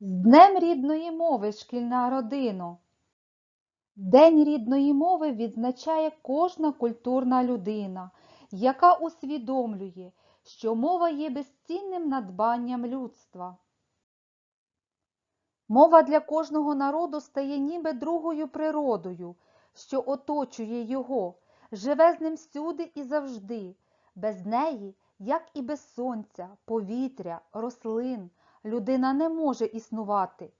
З Днем рідної мови, шкільна родино! День рідної мови відзначає кожна культурна людина, яка усвідомлює, що мова є безцінним надбанням людства. Мова для кожного народу стає ніби другою природою, що оточує його, живе з ним всюди і завжди. Без неї, як і без сонця, повітря, рослин, людина не може існувати.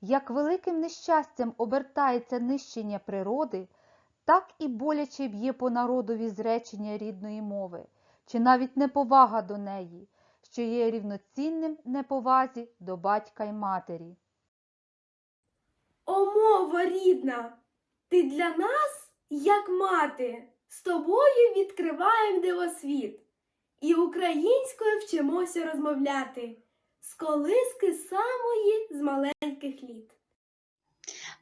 Як великим нещастям обертається нищення природи, так і боляче б'є по народові зречення рідної мови, чи навіть неповага до неї, що є рівноцінним неповазі до батька й матері. О, мова рідна, ти для нас, як мати, з тобою відкриваєм дивосвіт, і українською вчимося розмовляти з колиски самої з маленьких літ.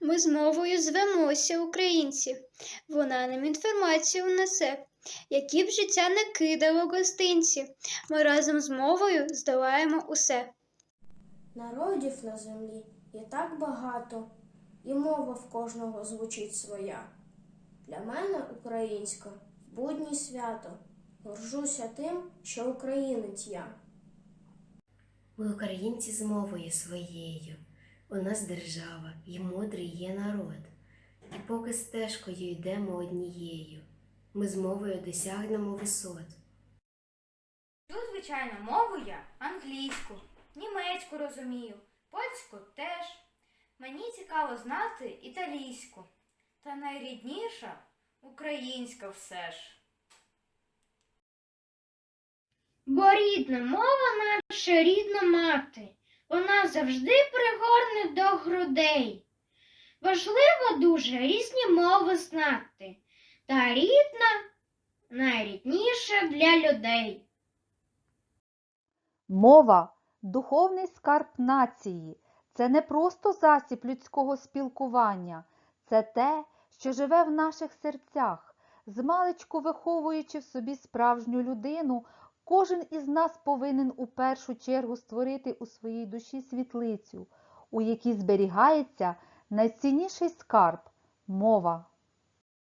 Ми з мовою звемося, українці. Вона нам інформацію несе, які б життя не кидало гостинці. Ми разом з мовою здолаємо усе. Народів на землі є так багато, і мова в кожного звучить своя. Для мене українська в будні свято. Горжуся тим, що українець я. Ми українці з мовою своєю. У нас держава і мудрий є народ. І поки стежкою йдемо однією, ми з мовою досягнемо висот. Цю звичайно мову я англійську, німецьку розумію, польську теж. Мені цікаво знати італійську. Та найрідніша українська все ж. Бо рідна мова наша рідна мати, вона завжди пригорне до грудей. Важливо дуже різні мови знати, та рідна найрідніша для людей. Мова духовний скарб нації. Це не просто засіб людського спілкування, це те, що живе в наших серцях. Змалечку виховуючи в собі справжню людину, кожен із нас повинен у першу чергу створити у своїй душі світлицю, у якій зберігається найцінніший скарб мова.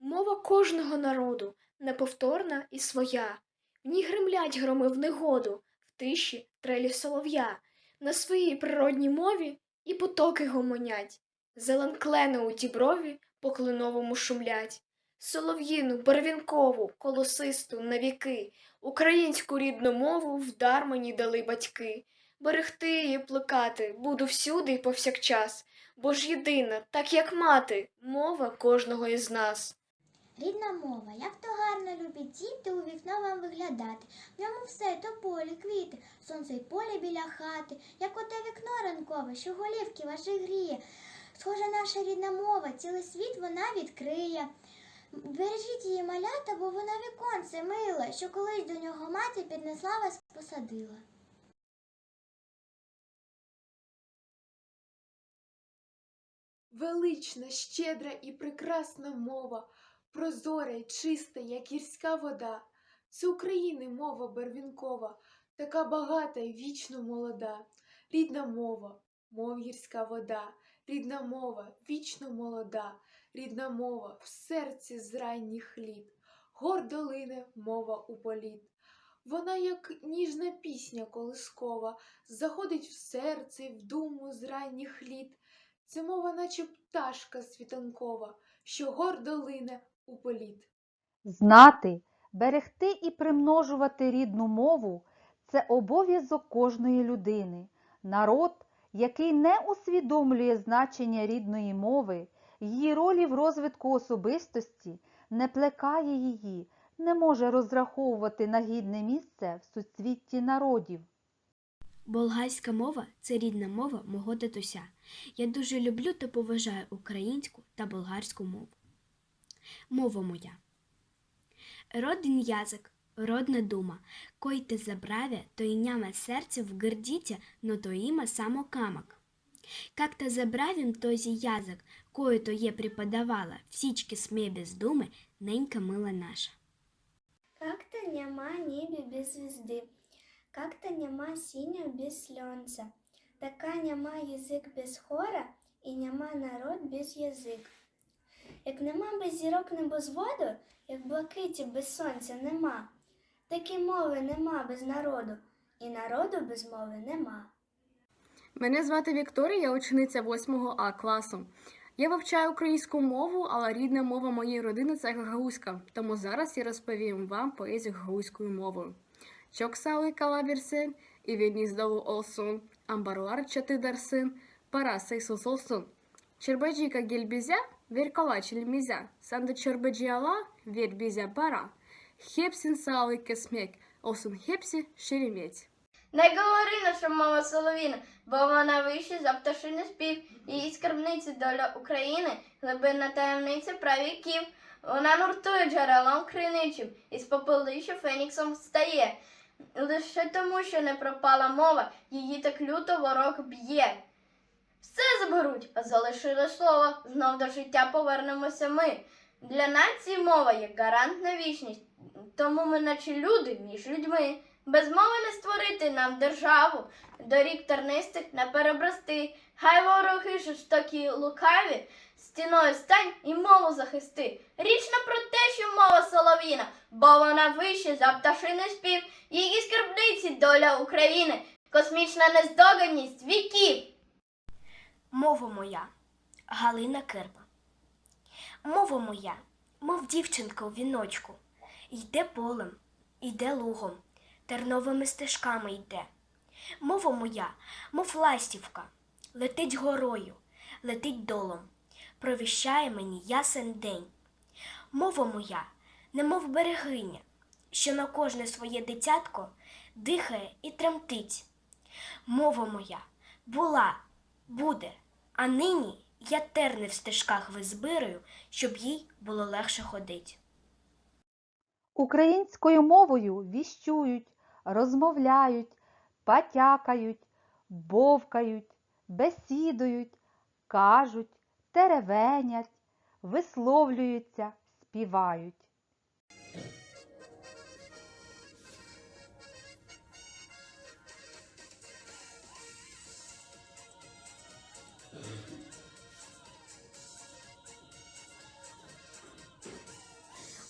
Мова кожного народу неповторна і своя. В ній гремлять громи в негоду, в тиші трелі солов'я. На своїй природній мові і потоки гомонять. Зелен клени у діброві по клиновому шумлять. Солов'їну, барвінкову, колосисту навіки, українську рідну мову вдар мені дали батьки. Берегти її плекати буду всюди і повсякчас, бо ж єдина, так як мати, мова кожного із нас. Рідна мова, як то гарно любить діти у вікно вам виглядати. В ньому все то полі, квіти, сонце й поле біля хати, як оте вікно ранкове, що голівки ваші гріє. Схожа наша рідна мова, цілий світ вона відкриє. Бережіть її малята, бо вона віконце миле, що колись до нього мати піднесла вас посадила. Велична, щедра і прекрасна мова, прозора й чиста, як гірська вода. Це України мова барвінкова, така багата й вічно молода. Рідна мова, мов гірська вода, рідна мова, вічно молода, рідна мова в серці з ранніх літ, гордо лине мова у політ. Вона, як ніжна пісня колискова, заходить в серце й в думу з ранніх літ. Це мова, наче пташка світанкова, що гордо лине у політ. Знати, берегти і примножувати рідну мову це обов'язок кожної людини. Народ, який не усвідомлює значення рідної мови, її ролі в розвитку особистості, не плекає її, не може розраховувати на гідне місце в суцвітті народів. Болгарська мова це рідна мова мого татуся. Я дуже люблю та поважаю українську та болгарську мову. Мова моя. Родин язик, родна дума, кой те забравя, то и няма серце в гърдите, но то има само камък. Как те забравим този язик, който е преподавала всички сме без думи, ненька мила наша. Как-то нема небі без звезди, как-то нема сіня без сльонця, така нема язик без хора, і нема народ без язик. Як нема без зірок небозводу, як блакиті без сонця нема, так і мови нема без народу, і народу без мови нема. Мене звати Вікторія, я учениця 8 А класу. Я вивчаю українську мову, але рідна мова моєї родини це гагаузька. Тому зараз я розповім вам поезію гагаузькою мовою. Чоксали калавірсен, і вільніздову олсун, амбарлар чати дарсин, парасей сусолсун. Чербаджіка гільбізя, вірколач лімізя, санда чербаджіала, вірбізя бара. Хепсін сали кесмек, Осун хепсі шереметь. Не говори наша мова соловіна, бо вона вище за пташиний спів. Її скарбниці доля України, глибинна таємниця правіків. Вона нуртує джерелом криничим, із попелища феніксом встає. Лише тому, що не пропала мова, її так люто ворог б'є. Все заберуть, а залишили слово, знов до життя повернемося ми. Для нації мова є гарант на вічність, тому ми, наче люди, між людьми. Без мови не створити нам державу, доріг тернистих не перебрасти. Хай вороги жорстокі лукаві, стіною стань і мову захисти. Річ не про те, що мова соловіна, бо вона вище за пташиний спів, її скарбниці доля України, космічна нездоганість віків. Мова моя, Галина Кирба. Мова моя, мов дівчинка у віночку, йде полем, йде лугом, терновими стежками йде. Мова моя, мов ластівка, летить горою, летить долом, провіщає мені ясен день. Мова моя, немов берегиня, що на кожне своє дитятко дихає і тремтить. Мова моя була, буде, а нині я терни в стежках визбирую, щоб їй було легше ходить. Українською мовою віщують, розмовляють, патякають, бовкають, бесідують, кажуть, теревенять, висловлюються, співають.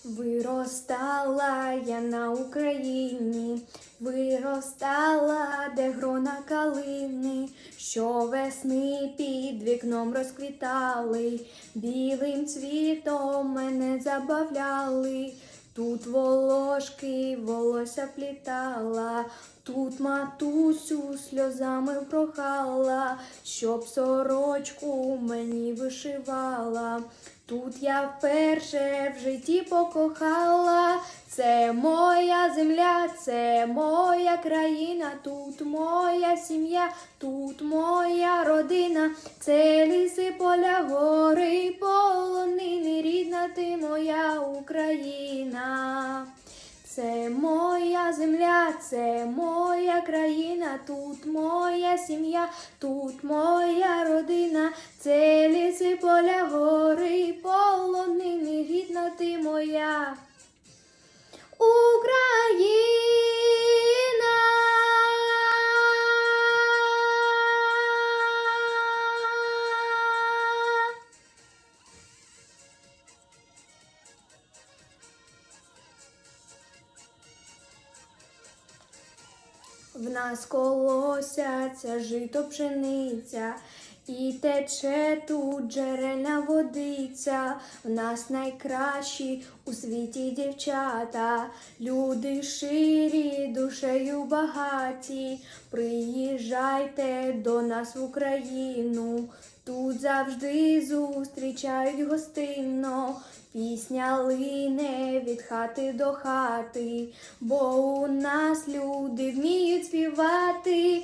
Виростала я на Україні, виростала, де грона калини, що весни під вікном розквітали, білим цвітом мене забавляли. Тут волошки волосся плітала, тут матусю сльозами прохала, щоб сорочку мені вишивала. Тут я вперше в житті покохала, це моя земля, це моя країна, тут моя сім'я, тут моя родина, це ліси, поля, гори, полонини, рідна ти моя Україна. Це моя земля, це моя країна, тут моя сім'я, тут моя родина, це ліси, поля, гори, полонини, гідна ти моя. Україна. В нас колосяться жито пшениця, і тече тут джерельна водиця. В нас найкращі у світі дівчата, люди ширі, душею багаті. Приїжджайте до нас в Україну, тут завжди зустрічають гостинно. Пісня лине від хати до хати, бо у нас люди вміють співати.